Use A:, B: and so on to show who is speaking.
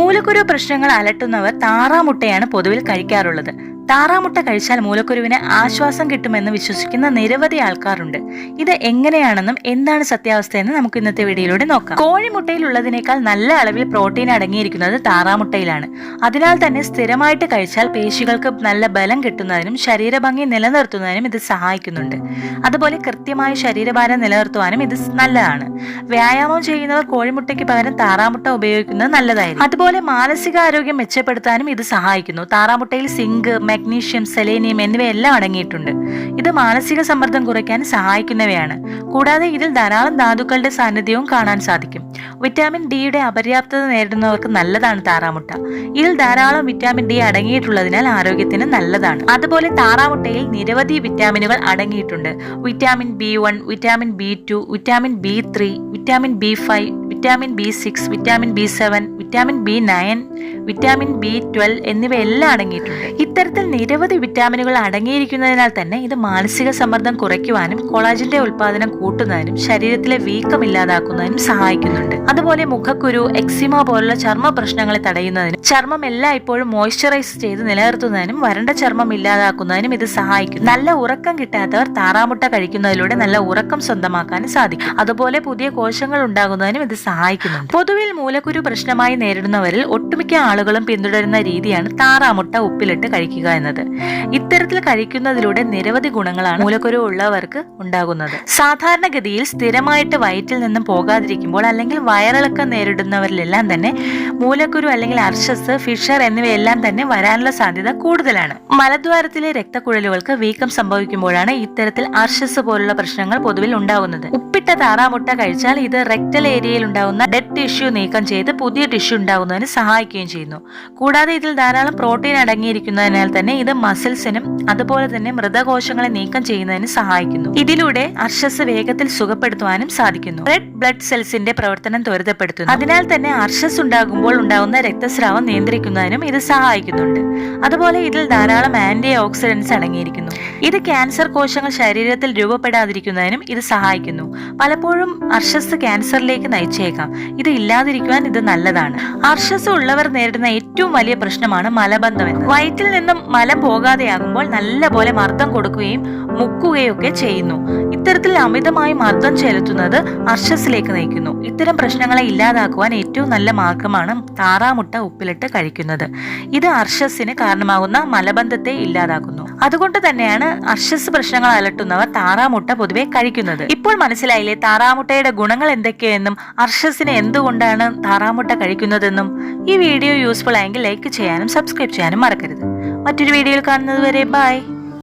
A: മൂലക്കുരു പ്രശ്നങ്ങൾ അലട്ടുന്നവർ താറാമുട്ടയാണ് പൊതുവിൽ കഴിക്കാറുള്ളത്. താറാമുട്ട കഴിച്ചാൽ മൂലക്കുരുവിന് ആശ്വാസം കിട്ടുമെന്ന് വിശ്വസിക്കുന്ന നിരവധി ആൾക്കാരുണ്ട്. ഇത് എങ്ങനെയാണെന്നും എന്താണ് സത്യാവസ്ഥയെന്ന് നമുക്ക് ഇന്നത്തെ വീഡിയോയിലൂടെ നോക്കാം. കോഴിമുട്ടയിലുള്ളതിനേക്കാൾ നല്ല അളവിൽ പ്രോട്ടീൻ അടങ്ങിയിരിക്കുന്നത് താറാമുട്ടയിലാണ്. അതിനാൽ തന്നെ സ്ഥിരമായിട്ട് കഴിച്ചാൽ പേശികൾക്ക് നല്ല ബലം കിട്ടുന്നതിനും ശരീരഭംഗി നിലനിർത്തുന്നതിനും ഇത് സഹായിക്കുന്നുണ്ട്. അതുപോലെ കൃത്യമായ ശരീരഭാരം നിലനിർത്തുവാനും ഇത് നല്ലതാണ്. വ്യായാമം ചെയ്യുന്നവർ കോഴിമുട്ടയ്ക്ക് പകരം താറാമുട്ട ഉപയോഗിക്കുന്നത് നല്ലതായിരിക്കും. അതുപോലെ മാനസികാരോഗ്യം മെച്ചപ്പെടുത്താനും ഇത് സഹായിക്കുന്നു. താറാമുട്ടയിൽ സിങ്ക് മഗ്നീഷ്യം സെലേനിയം എന്നിവയെല്ലാം അടങ്ങിയിട്ടുണ്ട്. ഇത് മാനസിക സമ്മർദ്ദം കുറയ്ക്കാൻ സഹായിക്കുന്നവയാണ്. കൂടാതെ ഇതിൽ ധാരാളം ധാതുക്കളുടെ സാന്നിധ്യവും കാണാൻ സാധിക്കും. വിറ്റാമിൻ ഡിയുടെ അപര്യാപ്തത നേരിടുന്നവർക്ക് നല്ലതാണ് താറാമുട്ട. ഇതിൽ ധാരാളം വിറ്റാമിൻ ഡി അടങ്ങിയിട്ടുള്ളതിനാൽ ആരോഗ്യത്തിന് നല്ലതാണ്. അതുപോലെ താറാമുട്ടയിൽ നിരവധി വിറ്റാമിനുകൾ അടങ്ങിയിട്ടുണ്ട്. Vitamin B one vitamin B two vitamin B three vitamin B five vitamin B six vitamin B seven vitamin B nine vitamin B twelve എന്നിവയെല്ലാം അടങ്ങിയിട്ടുണ്ട്. ഇത്തരത്തിൽ നിരവധി വിറ്റാമിനുകൾ അടങ്ങിയിരിക്കുന്നതിനാൽ തന്നെ ഇത് മാനസിക സമ്മർദ്ദം കുറയ്ക്കുവാനും കൊളാജിന്റെ ഉൽപാദനം കൂട്ടുന്നതിനും ശരീരത്തിലെ വീക്കം ഇല്ലാതാക്കുന്നതിനും സഹായിക്കുന്നുണ്ട്. അതുപോലെ മുഖക്കുരു എക്സിമ പോലുള്ള ചർമ്മ പ്രശ്നങ്ങളെ തടയുന്നതിനും ചർമ്മം എല്ലാ ഇപ്പോഴും മോയ്സ്ചറൈസ് ചെയ്ത് നിലനിർത്തുന്നതിനും വരണ്ട ചർമ്മം ഇല്ലാതാക്കുന്നതിനും ഇത് സഹായിക്കും. നല്ല ഉറക്കം കിട്ടാത്തവർ താറാമുട്ട കഴിക്കുന്നതിലൂടെ നല്ല ഉറക്കം സ്വന്തമാക്കാനും സാധിക്കും. അതുപോലെ പുതിയ കോശങ്ങൾ ഉണ്ടാകുന്നതിനും ഇത് സഹായിക്കുന്നുണ്ട്. പൊതുവിൽ മൂലക്കുരു പ്രശ്നമായി നേരിടുന്നവരിൽ ഒട്ടുമിക്ക ആളുകളും പിന്തുടരുന്ന രീതിയാണ് താറാമുട്ട ഉപ്പിലിട്ട് കഴിക്കുക എന്നത്. ഇത്തരത്തിൽ കഴിക്കുന്നതിലൂടെ നിരവധി ഗുണങ്ങളാണ് മൂലക്കുരു ഉള്ളവർക്ക് ഉണ്ടാകുന്നത്. സാധാരണഗതിയിൽ സ്ഥിരമായിട്ട് വയറ്റിൽ നിന്നും പോകാതിരിക്കുമ്പോൾ അല്ലെങ്കിൽ വയറിളക്കം നേരിടുന്നവരിലെല്ലാം തന്നെ മൂലക്കുരു അല്ലെങ്കിൽ അർഷസ് ഫിഷർ എന്നിവയെല്ലാം തന്നെ വരാനുള്ള സാധ്യത കൂടുതലാണ്. മലദ്വാരത്തിലെ രക്തക്കുഴലുകൾക്ക് വീക്കം സംഭവിക്കുമ്പോഴാണ് ഇത്തരത്തിൽ അർഷസ് പോലുള്ള പ്രശ്നങ്ങൾ പൊതുവിൽ ഉണ്ടാകുന്നത്. ഉപ്പിട്ട താറാമുട്ട കഴിച്ചാൽ ഇത് റെക്ടൽ ഏരിയയിൽ ഉണ്ടാകുന്ന ഡെഡ് ടിഷ്യൂ നീക്കം ചെയ്ത് പുതിയ ടിഷ്യൂ ഉണ്ടാകുന്നതിന് സഹായിക്കുകയും ചെയ്യുന്നു. കൂടാതെ ഇതിൽ ധാരാളം പ്രോട്ടീൻ അടങ്ങിയിരിക്കുന്നതിനാൽ തന്നെ ഇത് മസിൽസിനും അതുപോലെ തന്നെ മൃതകോശങ്ങളെ നീക്കം ചെയ്യുന്നതിന് സഹായിക്കുന്നു. ഇതിലൂടെ അർഷസ് വേഗത്തിൽ സുഖപ്പെടുത്തുവാനും സാധിക്കുന്നു. റെഡ് ബ്ലഡ് സെൽസിന്റെ പ്രവർത്തനം ത്വരിതപ്പെടുത്തുന്നു. അതിനാൽ തന്നെ അർഷസ് ഉണ്ടാകുമ്പോൾ ഉണ്ടാകുന്ന രക്തസ്രാവം നിയന്ത്രിക്കുന്നതിനും ഇത് സഹായിക്കുന്നുണ്ട്. അതുപോലെ ഇതിൽ ധാരാളം ആന്റി ഓക്സിഡൻസ് അടങ്ങിയിരിക്കുന്നു. ഇത് ക്യാൻസർ കോശങ്ങൾ ശരീരത്തിൽ രൂപപ്പെടാതിരിക്കുന്നതിനും ഇത് സഹായിക്കുന്നു. പലപ്പോഴും അർഷസ് ക്യാൻസറിലേക്ക് നയിച്ചേക്കാം. ഇത് ഇല്ലാതിരിക്കുവാൻ ഇത് നല്ലതാണ്. അർഷസ് ഉള്ളവർ നേരിടുന്ന ഏറ്റവും വലിയ പ്രശ്നമാണ് മലബന്ധം വയറ്റിൽ നിന്നും മലം പോകാതെയാകുമ്പോൾ നല്ലപോലെ മർദ്ദം കൊടുക്കുകയും മുക്കുകയൊക്കെ ചെയ്യുന്നു. ഇത്തരത്തിൽ അമിതമായി മർദ്ദം ചെലുത്തുന്നത് അർഷസിലേക്ക് നയിക്കുന്നു. ഇത്തരം പ്രശ്നങ്ങളെ ഇല്ലാതാക്കുവാൻ ഏറ്റവും നല്ല മാർഗമാണ് താറാമുട്ട ഉപ്പിലിട്ട് കഴിക്കുന്നത്. ഇത് അർഷസിന് കാരണമാകുന്ന മലബന്ധത്തെ ഇല്ലാതാക്കുന്നു. അതുകൊണ്ട് തന്നെയാണ് അർഷസ് പ്രശ്നങ്ങൾ അലട്ടുന്നവർ താറാമുട്ട പൊതുവെ കഴിക്കുന്നത്. ഇപ്പോൾ മനസ്സിലായില്ലേ താറാമുട്ടയുടെ ഗുണങ്ങൾ എന്തൊക്കെയെന്നും അർഷസിന് എന്തുകൊണ്ടാണ് താറാമുട്ട കഴിക്കുന്നതെന്നും? ഈ വീഡിയോ യൂസ്ഫുൾ ആയെങ്കിൽ ലൈക്ക് ചെയ്യാനും സബ്സ്ക്രൈബ് ചെയ്യാനും മറക്കരുത്. മറ്റൊരു വീഡിയോയിൽ കാണുന്നത് വരെ ബൈ